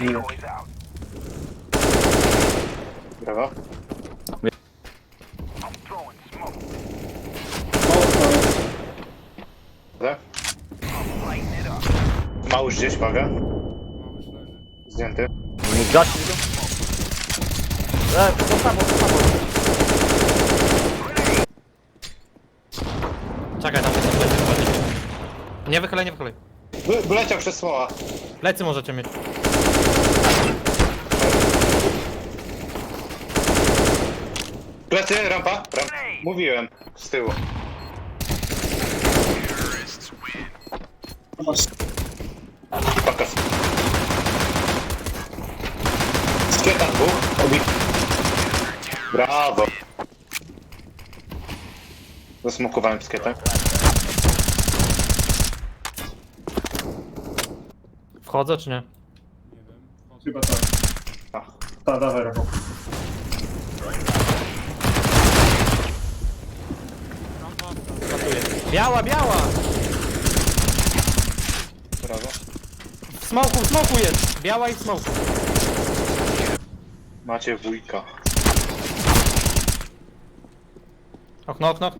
Nie. Brawo. Tak? Ma już gdzieś paga. Zdjęty. Gaś mi go. E, to samo, to samo. Czekaj, tam jest plecy. Nie wychylaj, nie wychylaj. Wy, wyleciał przez słowa. Plecy możecie mieć. Plecy, rampa. Ramp. Mówiłem. Z tyłu. Pakas. Skieta dwóch. Obi. Brawo. Zasmokowałem skietę. Wchodzę czy nie? Chyba tak. Ach. Ta, dawaj, Rafał. Biała, biała! Brawo. W smoku, w smoku jest! Biała i w smoku. Macie wujka. Okno, okno.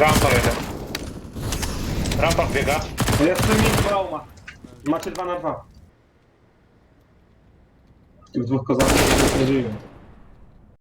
Rampa jeden. Rampa biega. Jeszcze mi trauma. Macie dwa na dwa. Tych dwóch kozaków nie żyją.